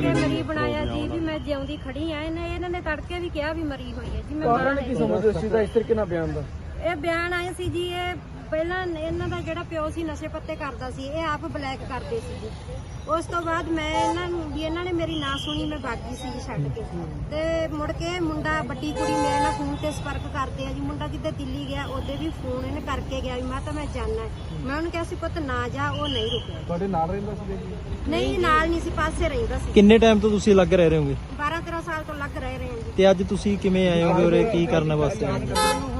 ਮਰੀ ਬਣਾਇਆ ਜੀ ਵੀ ਮੈਂ ਜਿਉਂਦੀ ਖੜੀ ਆ ਇਹਨੇ ਇਹਨਾਂ ਨੇ ਤੜਕੇ ਵੀ ਕਿਹਾ ਵੀ ਮਰੀ ਹੋਈ ਹੈ ਜੀ ਮੈਂ ਕਾਰਨ ਮਾਂ ਕੀ ਹੈ। ਸਮਝਦੇ ਸੀ ਦਾ? ਇਸ ਤਰੀਕੇ ਨਾਲ ਬਿਆਨ ਦਾ? ਇਹ ਬਿਆਨ ਆਏ ਸੀ ਜੀ ਇਹ ਪਹਿਲਾਂ ਇਹਨਾਂ ਦਾ ਜਿਹੜਾ ਪਿਓ ਸੀ ਨਸ਼ੇ ਪੱਤੇ ਕਰਦਾ ਸੀ ਇਹ ਆਪ ਬਲੈਕ ਕਰਦੇ ਸੀ ਜੀ। ਉਸ ਤੋਂ ਬਾਅਦ ਮੈਂ ਇਹਨਾਂ ਨੂੰ ਵੀ ਇਹਨਾਂ ਨੇ ਮੇਰੀ ਨਾ ਸੁਣੀ ਮੈਂ ਬਾਗੀ ਸੀ ਜੀ ਛੱਡ ਕੇ। ਤੇ ਮੁੜ ਕੇ ਮੁੰਡਾ ਵੱਡੀ ਕੁੜੀ ਮੇਰੇ ਨਾਲ ਫੋਨ ਤੇ ਸੰਪਰਕ ਕਰਦੇ ਆ ਜੀ। ਮੁੰਡਾ ਕਿਤੇ ਦਿੱਲੀ ਗਿਆ ਉਹਦੇ ਵੀ ਫੋਨ ਇਹਨੇ ਕਰਕੇ ਗਿਆ ਵੀ ਮੈਂ ਤਾਂ ਮੈਂ ਜਾਣਾ। ਮੈਂ ਉਹਨੂੰ ਕਿਹਾ ਸੀ ਪੁੱਤ ਨਾ ਜਾ ਉਹ ਨਹੀਂ ਰੁਕਿਆ। ਤੁਹਾਡੇ ਨਾਲ ਰਹਿੰਦਾ ਸੀ ਜੀ? ਨਹੀਂ ਨਾਲ ਨਹੀਂ ਸੀ ਪਾਸੇ ਰਹਿੰਦਾ ਸੀ। ਕਿੰਨੇ ਟਾਈਮ ਤੋਂ ਤੁਸੀਂ ਲੱਗ ਰਹੇ ਹੋਗੇ? 12 13 ਸਾਲ ਤੋਂ ਲੱਗ ਰਹੇ ਰਹੇ ਹਾਂ ਜੀ। ਤੇ ਅੱਜ ਤੁਸੀਂ ਕਿਵੇਂ ਆਏ ਹੋਗੇ ਉਰੇ ਕੀ ਕਰਨ ਵਾਸਤੇ ਆਏ? ਹੋ?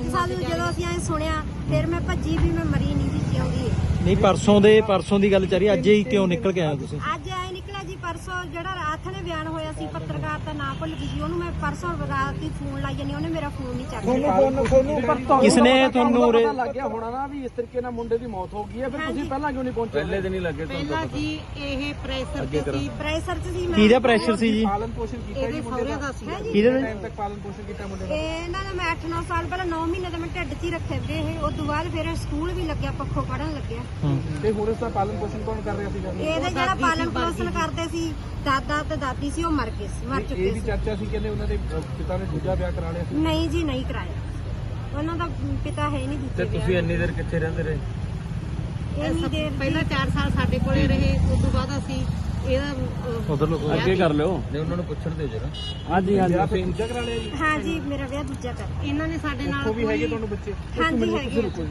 ਅੱਜ ਸਾਨੂੰ ਜਦੋਂ ਅਸੀਂ ਐ ਸੁਣਿਆ ਫਿਰ ਮੈਂ ਭੱਜੀ ਵੀ ਮੈਂ ਮਰੀ ਨਹੀਂ ਜੀ ਜਿਉਂਦੀ ਨਹੀਂ ਪਰਸੋਂ ਦੇ ਪਰਸੋਂ ਦੀ ਗੱਲ ਚੱਲ ਰਹੀ ਅੱਜ ਹੀ ਕਿਉਂ ਨਿਕਲ ਕੇ ਆਏ ਹੋ ਤੁਸੀਂ? ਅੱਜ ਪਰਸੋਂ ਜਿਹੜਾ ਰਾਤ ਨੇ ਬਿਆਨ ਹੋਇਆ ਸੀ ਪੱਤਰਕਾਰ ਦਾ ਨਾਂ ਭੁੱਲ ਗਈ ਜੀ ਉਹਨੂੰ ਮੈਂ ਪਰਸੋਂ ਰਾਤ ਹੀ ਫੋਨ ਲਾਈ ਜਾਨੀ ਉਹਨੇ ਮੇਰਾ ਫੋਨ ਨਹੀਂ ਚੱਕਿਆ। ਤੁਹਾਨੂੰ ਤੁਹਾਨੂੰ ਪਰ ਤੁਹਾਨੂੰ ਕਿਸਨੇ ਤੁਹਾਨੂੰ ਉਰੇ- ਪਤਾ ਲੱਗ ਗਿਆ ਹੋਣਾ ਨਾ ਵੀ ਇਸ ਤਰੀਕੇ ਨਾਲ ਮੁੰਡੇ ਦੀ ਮੌਤ ਹੋ ਗਈ ਹੈ ਫਿਰ ਤੁਸੀਂ ਪਹਿਲਾਂ ਕਿਉਂ ਨਹੀਂ ਪਹੁੰਚੇ ਪਹਿਲੇ ਦਿਨ ਹੀ ਲੱਗੇ ਪਹਿਲਾਂ ਜੀ ਇਹ ਪ੍ਰੈਸ਼ਰ ਤੇ ਸੀ। ਪ੍ਰੈਸ਼ਰ ਚ ਸੀ ਮੈਂ ਕਿਹਦਾ ਪ੍ਰੈਸ਼ਰ ਸੀ ਜੀ? ਪਾਲਣ ਪੋਸ਼ਣ ਕੀਤਾ ਇਹਦੇ ਸਹੁਰੇ ਦਾ। ਸੀ ਹੈਂ ਜੀ? ਕਿਹਦੇ ਟਾਈਮ ਤੱਕ ਪਾਲਣ ਪੋਸ਼ਣ ਕੀਤਾ ਮੁੰਡੇ ਦਾ? ਇਹਨਾਂ ਦਾ ਮੈਂ 8-9 ਸਾਲ ਪਹਿਲਾਂ 9 ਮਹੀਨੇ ਦਾ ਮੈਂ ਢਿੱਡ 'ਚ ਹੀ ਰੱਖੇ ਵੇ ਇਹ। ਉਸ ਤੋਂ ਬਾਅਦ ਫਿਰ ਸਕੂਲ ਵੀ ਲੱਗਿਆ ਪੱਖੋਂ ਪੜਨ ਲੱਗਿਆ। ਹੂੰ। ਤੇ ਹੁਣ ਇਸ ਦਾ ਪਾਲਣ ਪੋਸ਼ਣ ਕੌਣ ਕਰ ਰਿਹਾ ਸੀਗਾ ਇਹਦੇ ਜਿਹੜਾ ਪਾਲਣ ਪੋਸ਼ਣ ਕਰਦੇ ਸੀ ਦਾਦਾ ਤੇ ਦਾਦੀ ਸੀ ਉਹ ਮਰ ਗਏ ਸੀ ਮਰ ਇਹ ਚੁੱਕੇ ਵੀ ਸੀ। ਚਰਚਾ ਸੀ ਕਹਿੰਦੇ ਉਹਨਾਂ ਦੇ ਅਹ, ਪਿਤਾ ਨੇ ਦੂਜਾ ਵਿਆਹ ਕਰਾ ਲਿਆ ਸੀ। ਨਹੀਂ ਜੀ ਨਹੀਂ ਕਰਾਇਆ। ਉਹਨਾਂ ਦਾ ਪਿਤਾ ਹੈ ਨਹੀਂ ਦਿੱਤੇ ਤੇ ਤੁਸੀਂ ਇੰਨੀ ਦੇਰ ਕਿੱਥੇ ਰਹਿੰਦੇ ਰਹੇ? ਇੰਨੀ ਦੇਰ ਪਹਿਲਾਂ 4 ਸਾਲ ਸਾਡੇ ਕੋਲੇ ਰਹੇ ਉਸ ਤੋਂ ਬਾਅਦ ਅਸੀਂ ਇਹਦਾ ਉਧਰ ਲੋਕ ਅੱਗੇ ਕਰ ਲਿਓ। ਨਹੀਂ ਉਹਨਾਂ ਨੂੰ ਪੁੱਛਣ ਦਿਓ ਜਰਾ। ਹਾਂਜੀ ਹਾਂਜੀ ਵਿਆਹ ਫਿਰ ਦੂਜਾ ਕਰਾ ਲਿਆ ਜੀ? ਹਾਂ ਜੀ ਮੇਰਾ ਵਿਆਹ ਦੂਜਾ ਕਰ ਇਹਨਾਂ ਨੇ ਸਾਡੇ ਨਾਲ ਉਹ ਵੀ ਹੈਗੇ ਕੋਈ ਤੁਹਾਨੂੰ ਬੱਚੇ? ਹਾਂਜੀ ਹੈਗੇ ਆ।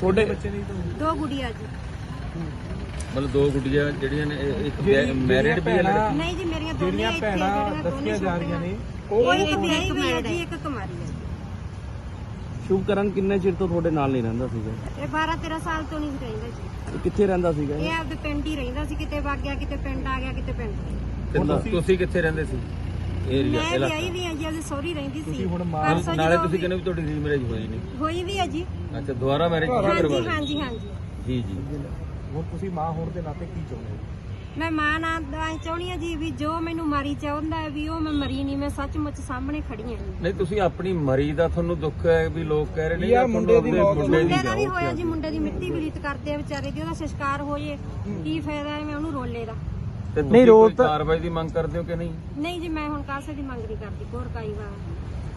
ਤੁਹਾਡੇ ਬੱਚੇ ਨਹੀਂ ਤੁਹਾਨੂੰ ਦੋ ਗੁੜੀਆਂ ਜੀ। ਮਤਲਬ ਦੋ ਗੁੱਡੀਆਂ ਜਿਹੜੀਆਂ ਨੇ ਇਹ- ਇੱਕ ਮੈਰਿਡ ਵੀ ਹੈ ਲੜਕੀ। ਨਹੀਂ ਜੀ ਮੇਰੀਆਂ ਦੋਨੇ ਜਿਹੜੀਆਂ ਇੱਥੇ ਭੈਣਾਂ ਜਿਹੜੀਆਂ ਦੋਨੇ ਦੱਸੀਆਂ ਜਾ ਰਹੀਆਂ ਨੇ ਉਹ ਇੱਕ ਵਿਆਹੀ ਹੋਈ ਹੈ ਜੀ ਇੱਕ ਕੁਮਾਰੀ ਹੈ ਸ਼ੁਭਕਰਨ ਕਿੰਨੇ ਚਿਰ ਤੋਂ ਤੁਹਾਡੇ ਨਾਲ ਨਹੀਂ ਰਹਿੰਦਾ ਸੀਗਾ? ਇਹ 12 13 ਸਾਲ ਤੋਂ ਨਹੀਂ ਰਹਿੰਦਾ ਜੀ। ਇਹ ਕਿੱਥੇ ਰਹਿੰਦਾ ਸੀਗਾ ਇਹ? ਇਹ ਆਪਦੇ ਪਿੰਡ ਹੀ ਰਹਿੰਦਾ ਸੀ ਕਿਤੇ ਵਗ ਗਿਆ ਕਿਤੇ ਪਿੰਡ ਆ ਗਿਆ ਕਿਤੇ ਪਿੰਡ। ਤੇ ਤੁ- ਤੁਸੀਂ ਕਿੱਥੇ ਰਹਿੰਦੇ ਸੀ? ਏਰੀਆ ਮੈਂ ਵਿਆਹੀ ਵੀ ਹਾਂ ਜੀ ਉਹਦੀ ਸਹੁਰੀ ਰਹਿੰਦੀ ਸੀ। ਹੁਣ ਮਾਂ- ਪਰਸੋਂ ਨਾਲੇ ਤੁਸੀਂ ਕਹਿੰਦੇ ਵੀ ਤੁਹਾਡੀ ਰੀਮੈਰਿਜ ਹੋਈ ਨਹੀਂ। ਹੋਈ ਵੀ ਹੈ ਜੀ। ਅੱਛਾ ਦੁਬਾਰਾ ਮੈਰਿਜ ਕਿਉਂ ਕਰਵਾ ਹਾਂਜੀ ਲਈ ਹਾਂਜੀ ਹਾਂਜੀ। ਜੀ ਜੀ। ਹੁਣ ਤੁਸੀਂ ਮਾਂ ਹੋਣ ਦੇ ਨਾਤੇ ਕੀ ਚਾਹੁੰਦੇ ਹੋ? ਮੈਂ ਮਾਂ ਨਾਲ ਦਾ ਚਾਹੁੰਦੀ ਹਾਂ ਜੀ ਵੀ ਜੋ ਮੈਨੂੰ ਮਾਰੀ ਚਾਹੁੰਦਾ ਹੈ ਵੀ ਉਹ ਮੈਂ ਮਰੀ ਨਹੀਂ ਮੈਂ ਸੱਚਮੁੱਚ ਸਾਹਮਣੇ ਖੜੀ ਹਾਂ ਜੀ। ਨਹੀਂ ਤੁਸੀਂ ਆਪਣੀ ਮਰੀ ਦਾ ਤੁਹਾਨੂੰ ਦੁੱਖ ਹੈ ਵੀ ਲੋਕ ਕਹਿ ਰਹੇ ਨੇ ਯਾਰ ਮੁੰਡੇ ਦੀ ਮੌਤ ਮੁੰਡੇ ਦੀ ਵੀ ਜਾਓ ਹੋਇਆ ਜੀ ਮੁੰਡੇ ਦੀ ਮਿੱਟੀ ਬਲੀਤ ਕਰਦੇ ਆ ਵਿਚਾਰੇ ਦੀ ਉਹਦਾ ਸੰਸਕਾਰ ਹੋ ਜੇ ਕੀ ਫਾਇਦਾ ਹੈ ਮੈਂ ਉਹਨੂੰ ਰੋਲੇ ਦਾ? ਤੇ ਨਹੀਂ, ਰੋਲ ਕਾਰਵਾਈ ਦੀ ਮੰਗ ਕਰਦੇ ਹੋ ਕਿ ਨਹੀਂ? ਨਹੀਂ ਜੀ ਮੈਂ ਹੁਣ ਕਾਸੇ ਦੀ ਮੰਗ ਨਹੀਂ ਕਰਦੀ ਕੋਰ ਕਾਈ ਵਾਰ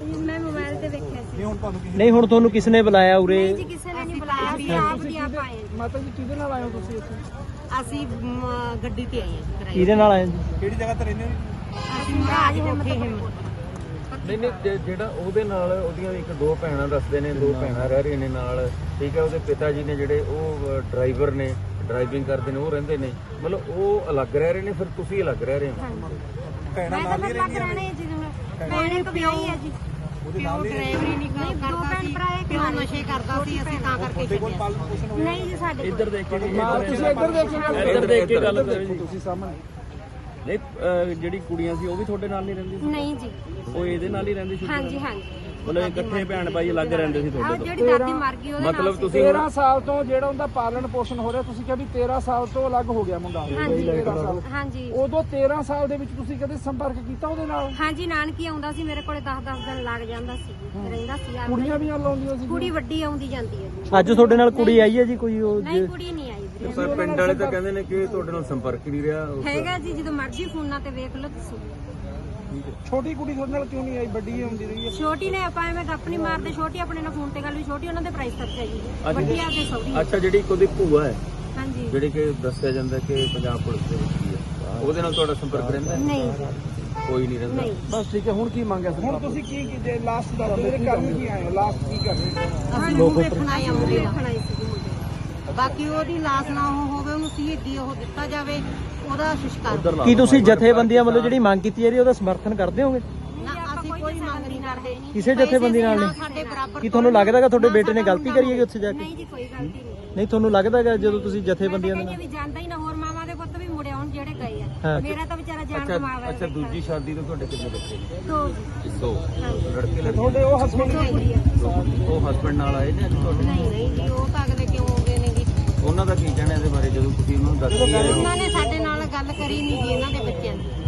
ਮੈਂ ਮੋਬਾਈਲ ਤੇ ਵੇਖਿਆ ਸੀ। ਹੁਣ ਤੁਹਾਨੂੰ ਕਿਸੇ ਨਹੀਂ ਹੁਣ ਤੁਹਾਨੂੰ ਕਿਸ ਨੇ ਬੁਲਾਇਆ ਉਰੇ? ਨਹੀਂ ਜੀ ਕਿਸੇ ਨੇ ਨਹੀਂ ਬੁਲਾਇਆ ਸੀ ਆਪ ਦੀ ਆਪ ਆਏ ਹਾਂ। ਮਾਤਾ ਜੀ ਕਿਹਦੇ ਨਾਲ ਆਏ ਹੋ ਤੁਸੀਂ ਇੱਥੇ? ਅਸੀਂ ਮ, ਗੱਡੀ ਤੇ ਆਏ ਹਾਂ ਜੀ ਕਿਰਾਏ ਕਿਹਦੇ ਨਾਲ ਆਏ ਜੀ? ਕਿਹੜੀ ਜਗ੍ਹਾ ਤੇ ਰਹਿੰਦੇ ਹੋ ਅਸੀਂ ਮਹਾਰਾਜ ਹਿੰਮਤ ਨਹੀਂ ਨਹੀਂ ਜੇ- ਜਿਹੜਾ ਉਹਦੇ ਨਾਲ ਉਹਦੀਆਂ ਇੱਕ ਦੋ ਭੈਣਾਂ ਦੱਸਦੇ ਨੇ ਦੋ ਭੈਣਾਂ ਰਹਿ ਰਹੀਆਂ ਨੇ ਨਾਲ। ਠੀਕ ਹੈ ਉਹਦੇ ਪਿਤਾ ਜੀ ਨੇ ਜਿਹੜੇ ਉਹ ਡਰਾਈਵਰ ਨੇ ਡਰਾਈਵਿੰਗ ਕਰਦੇ ਨੇ ਉਹ ਰਹਿੰਦੇ ਨੇ। ਮਤਲਬ ਉਹ ਅਲੱਗ ਰਹਿ ਰਹੇ ਨੇ ਫਿਰ ਤੁਸੀਂ ਅਲੱਗ ਰਹਿ ਰਹੇ ਹੋ? ਫਿਰ ਲੱਗ ਰਹਿਣੇ ਜੀ ਭੈਣ ਇੱਕ ਵਿਆਹੀ ਹੈ ਜੀ। ਪਿਓ ਡਰਾਈਵਰੀ ਨਹੀਂ ਨਹੀਂ, ਦੋ ਕਰਦਾ ਭੈਣ ਸੀ ਭਰਾ ਇੱਕ ਪਿਓ ਨਾਲ। ਨਸ਼ੇ ਕਰਦਾ ਸੀ ਅਸੀਂ ਤਾਂ ਕਰਕੇ ਛੱਡਿਆ। ਨਹੀਂ ਜੀ ਸਾਡੇ ਕੋਲ। ਇੱਧਰ ਦੇਖ ਕੇ ਮਾਂ ਤੁਸੀਂ ਇੱਧਰ ਦੇਖੋ ਇੱਧਰ ਦੇਖ ਕੇ ਗੱਲ ਕਰੋ। ਤੁਸੀਂ ਸਾਹਮਣੇ। ਨਹੀਂ ਜਿਹੜੀ ਕੁੜੀਆਂ ਸੀ ਉਹ ਵੀ ਤੁਹਾਡੇ ਨਾਲ ਨਹੀਂ ਰਹਿੰਦੀ ਸੀ? ਨਹੀਂ ਜੀ। ਉਹ ਇਹਦੇ ਨਾਲ ਹੀ ਰਹਿੰਦੀ ਸੀ? ਹਾਂਜੀ ਹਾਂਜੀ। ਮਤਲਬ ਇਕੱਠੇ ਭੈਣ ਭਾਈ ਅਲੱਗ ਰਹਿੰਦੇ ਸੀ ਤੁਹਾਡੇ ਤੋਂ। ਜਿਹੜੀ ਦਾਦੀ ਮਰ ਗਈ ਉਹਦੇ ਨਾਲ ਮਤਲਬ ਸੀ। ਤੁਸੀਂ 13 ਸਾਲ ਤੋਂ ਜਿਹੜਾ ਉਹਦਾ ਪਾਲਣ ਪੋਸ਼ਣ ਹੋ ਰਿਹਾ ਤੁਸੀਂ ਕਿਹਾ ਵੀ 13 ਸਾਲ ਤੋਂ ਅਲੱਗ ਹੋ ਗਿਆ ਮੁੰਡਾ। ਹਾਂਜੀ। 13 ਸਾਲ। ਹਾਂਜੀ। ਉਦੋਂ 13 ਸਾਲ ਦੇ ਵਿੱਚ ਤੁਸੀਂ ਕਦੇ ਸੰਪਰਕ ਕੀਤਾ ਉਹਦੇ ਨਾਲ? ਹਾਂਜੀ ਨਾਨਕੀ ਆਉਂਦਾ ਸੀ ਮੇਰੇ ਕੋਲੇ 10-10 ਦਿਨ ਲੱਗ ਜਾਂਦਾ ਸੀ। ਰਹਿੰਦਾ ਸੀ ਆ ਕੁੜੀਆਂ ਵੀ ਨਾਲ ਲਾਉਂਦੀਆਂ ਸੀ ਕੁੜੀ ਵੱਡੀ ਆਉਂਦੀ ਜਾਂਦੀ ਹੈ ਜੀ। ਅੱਜ ਤੁਹਾਡੇ ਨਾਲ ਕੁੜੀ ਆਈ ਹੈ ਜੀ ਕੋਈ ਉਹ ਨਹੀਂ ਕੁੜੀ ਨਹੀਂ ਆਈ ਵੀਰੇ ਪਰ ਪਿੰਡ ਵਾਲੇ ਤਾਂ ਕਹਿੰਦੇ ਨੇ ਕਿ ਤੁਹਾਡੇ ਨਾਲ ਸੰਪਰਕ ਹੀ ਨਹੀਂ ਰਿਹਾ। ਹੈਗਾ ਜੀ ਜਦੋਂ ਮਰਜ਼ੀ ਫੋਨਾਂ ਤੇ ਵੇਖ ਲਓ ਤੁਸੀਂ। ਛੋਟੀ ਕੁੜੀ ਤੁਹਾਡੇ ਨਾਲ ਕਿਉਂ ਨਹੀਂ ਆਈ? ਵੱਡੀ ਆਉਂਦੀ ਰਹੀ ਹੈ। ਛੋਟੀ ਨੇ ਆਪਾਂ ਐਵੇਂ ਗੱਪ ਨਹੀਂ ਮਾਰਦੇ। ਛੋਟੀ ਆਪਣੇ ਨਾਲ ਫੋਨ ਤੇ ਗੱਲ ਵੀ ਛੋਟੀ ਉਹਨਾਂ ਦੇ ਪ੍ਰਾਈਸ ਖਰਚਾ ਜੀ। ਵੱਡੀ ਆ ਕੇ ਸੌਦੀ ਅੱਛਾ ਜਿਹੜੀ ਇੱਕ ਉਹਦੀ ਭੂਆ ਹੈ ਹਾਂਜੀ। ਜਿਹੜੀ ਕਿ ਦੱਸਿਆ ਜਾਂਦਾ ਕਿ ਪੰਜਾਬ ਪੁਲਿਸ ਦੇ ਵਿੱਚ ਹੀ ਹੈ। ਉਹਦੇ ਨਾਲ ਤੁਹਾਡਾ ਸੰਪਰਕ ਰਹਿੰਦਾ ਹੈ? ਨਹੀਂ। ਕੋਈ ਨਹੀਂ ਰਹਿੰਦਾ। ਬਸ ਠੀਕ ਹੈ ਹੁਣ ਕੀ ਮੰਗਿਆ ਹੁਣ ਤੁਸੀਂ ਕੀ ਕੀ ਲਾਸਟ ਦਾ ਮੇਰੇ ਕਰਨ ਕੀ ਆਏ ਹੋ? ਲਾਸਟ ਕੀ ਕਰ ਰਹੇ ਹੋ? ਅਸੀਂ ਉਹ ਵੇਖਣ ਆਏ ਹਾਂ ਮੁੰਡੇ। ਦੇਖਣ ਬਾਕੀ ਉਹਦੀ ਲਾਸ਼ ਨਾ ਹੋਵੇ ਸ਼ਹੀਦੀ ਉਹ ਦਿੱਤਾ ਜਾਵੇ ਉਹਦਾ ਸ਼ਿਸ਼ਕਾਰ ਕੀ ਤੁਸੀਂ ਜਥੇਬੰਦੀਆਂ ਵੱਲੋਂ ਜਿਹੜੀ ਮੰਗ ਕੀਤੀ ਜਾ ਰਹੀ ਹੈ ਉਹਦਾ ਸਮਰਥਨ ਕਰਦੇ ਹੋਗੇ? ਨਾ ਅਸੀਂ ਕੋਈ ਮੰਗ ਨਹੀਂ ਕਰਦੇ। ਕਿਸੇ ਜਥੇਬੰਦੀ ਨਾਲ ਨਹੀਂ? ਕੀ ਤੁਹਾਨੂੰ ਲੱਗਦਾ ਹੈਗਾ ਤੁਹਾਡੇ ਬੇਟੇ ਨੇ ਗਲਤੀ ਕਰੀ ਹੈਗੀ ਉੱਥੇ ਜਾ ਕੇ? ਨਹੀਂ ਜੀ ਕੋਈ ਗਲਤੀ ਨਹੀਂ। ਨਹੀਂ ਤੁਹਾਨੂੰ ਲੱਗਦਾ ਹੈਗਾ ਜਦੋਂ ਤੁਸੀਂ ਜਥੇਬੰਦੀਆਂ ਦੇ ਨਾਲ ਵੀ ਜਾਂਦਾ ਹੀ ਨਾ ਹੋਰ ਮਾਵਾਂ ਦੇ ਪੁੱਤ ਵੀ ਮੁੜੇ ਆਉਣ ਜਿਹੜੇ ਗਏ। ਆ। ਮੇਰਾ ਤਾਂ ਵਿਚਾਰਾ ਜਾਨ ਅੱਛਾ ਕਮਾਵਾ ਅੱਛਾ ਦੂਜੀ ਸ਼ਾਦੀ ਤੋਂ ਤੁਹਾਡੇ ਕਿੰਨੇ ਬੱਚੇ ਨੇ? ਦੋ। ਦੋ। ਲੜਕੇ ਲੜਕੇ ਤੁਹਾਡੇ ਉਹ ਹਸਬੰਡ ਉਹ ਹਸਬੰਡ ਨਾਲ ਆਏ ਨੇ ਤੁਹਾਡੇ ਨਹੀਂ ਨਹੀਂ ਜੀ ਉਹ ਤਾਂ ਉਹਨਾਂ ਦਾ ਕੀ ਕਹਿਣਾ ਇਹਦੇ ਬਾਰੇ? ਜਦੋਂ ਤੁਸੀਂ ਉਹਨਾਂ ਨੂੰ ਦੱਸੀ ਹੈ ਉਹਨਾਂ ਨੇ ਸਾਡੇ ਨਾਲ ਗੱਲ ਕਰੀ ਨਹੀਂ ਜੀ ਇਹਨਾਂ ਦੇ ਬੱਚਿਆਂ ਦੀ।